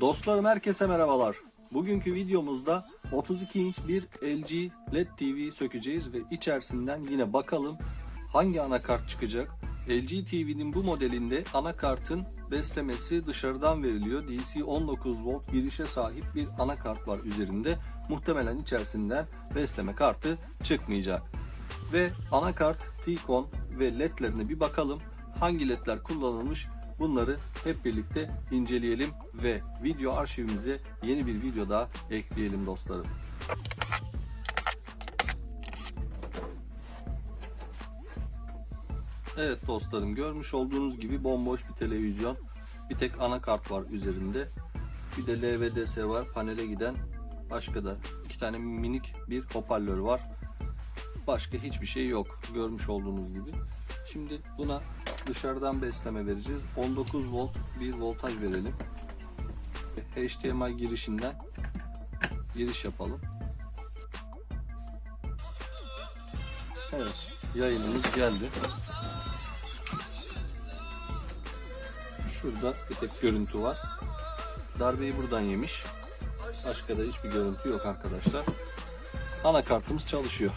Dostlarım herkese merhabalar. Bugünkü videomuzda 32 inç bir LG LED TV sökeceğiz ve içerisinden yine bakalım hangi anakart çıkacak. LG TV'nin bu modelinde anakartın beslemesi dışarıdan veriliyor. DC 19 volt girişe sahip bir anakart var üzerinde. Muhtemelen içerisinden besleme kartı çıkmayacak. Ve anakart, T-Con ve ledlerine bir bakalım. Hangi ledler kullanılmış bunları hep birlikte inceleyelim ve video arşivimize yeni bir video daha ekleyelim dostlarım. Evet dostlarım görmüş olduğunuz gibi bomboş bir televizyon. Bir tek anakart var üzerinde. Bir de LVDS var panele giden. Başka da iki tane minik bir hoparlör var. Başka hiçbir şey yok görmüş olduğunuz gibi. Şimdi buna dışarıdan besleme vereceğiz. 19 volt bir voltaj verelim. HDMI girişinden giriş yapalım. Evet, yayınımız geldi. Şurada bir tek görüntü var. Darbeyi buradan yemiş. Başka da hiçbir görüntü yok arkadaşlar. Anakartımız çalışıyor.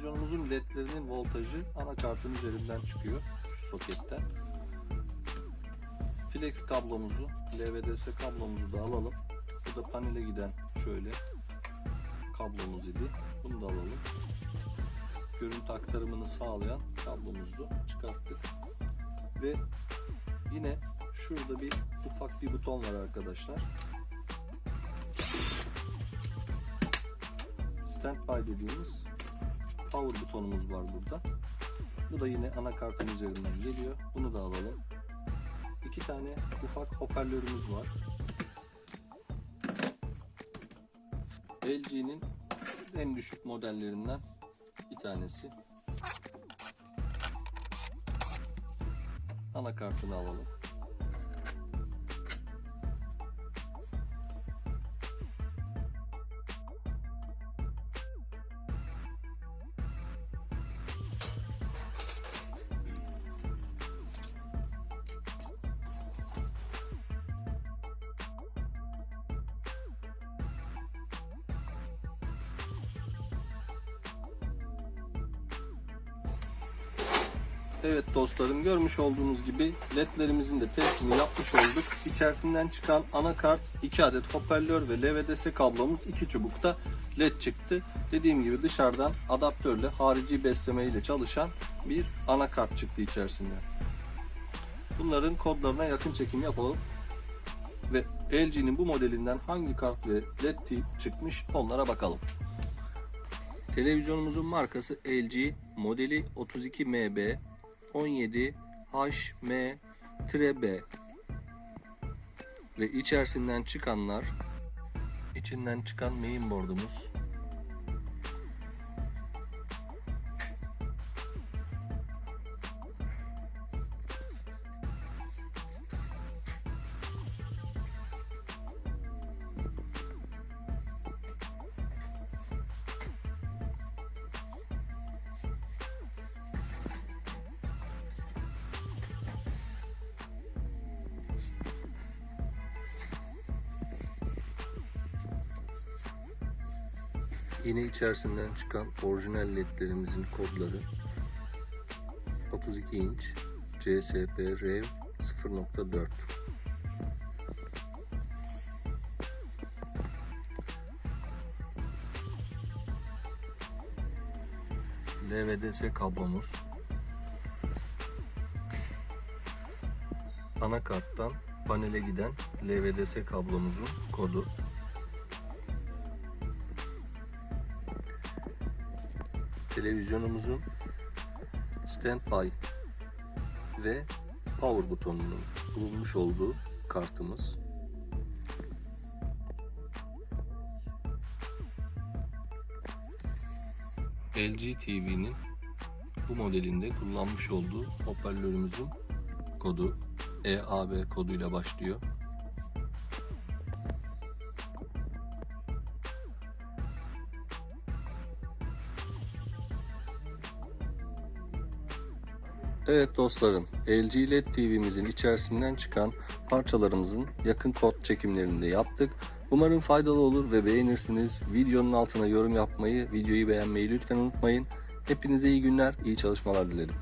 Televizyonumuzun ledlerinin voltajı anakartın üzerinden çıkıyor. Şu soketten. Flex kablomuzu, LVDS kablomuzu da alalım. Bu da panele giden şöyle kablomuz idi. Bunu da alalım. Görüntü aktarımını sağlayan kablomuzu çıkarttık. Ve yine şurada bir ufak bir buton var arkadaşlar. Standby dediğimiz power butonumuz var burada. Bu da yine anakartın üzerinden geliyor. Bunu da alalım. İki tane ufak hoparlörümüz var. LG'nin en düşük modellerinden bir tanesi. Anakartını alalım. Evet dostlarım görmüş olduğunuz gibi ledlerimizin de testini yapmış olduk. İçerisinden çıkan anakart 2 adet hoparlör ve LVDS kablomuz 2 çubukta led çıktı. Dediğim gibi dışarıdan adaptörle harici besleme ile çalışan bir anakart çıktı içerisinde. Bunların kodlarına yakın çekim yapalım. Ve LG'nin bu modelinden hangi kart ve led çıkmış onlara bakalım. Televizyonumuzun markası LG modeli 32MB 17 HM-B ve içerisinden çıkanlar içinden çıkan mainboard'umuz Yine içerisinden çıkan orijinal ledlerimizin kodları 32 inç CSP REV 0.4 LVDS kablomuz. Anakarttan panele giden LVDS kablomuzun kodu televizyonumuzun standby ve power butonunun bulunmuş olduğu kartımız. LG TV'nin bu modelinde kullanmış olduğu hoparlörümüzün kodu EAB koduyla başlıyor. Evet dostlarım, LG LED TV'mizin içerisinden çıkan parçalarımızın yakın kod çekimlerini de yaptık. Umarım faydalı olur ve beğenirsiniz. Videonun altına yorum yapmayı, videoyu beğenmeyi lütfen unutmayın. Hepinize iyi günler, iyi çalışmalar dilerim.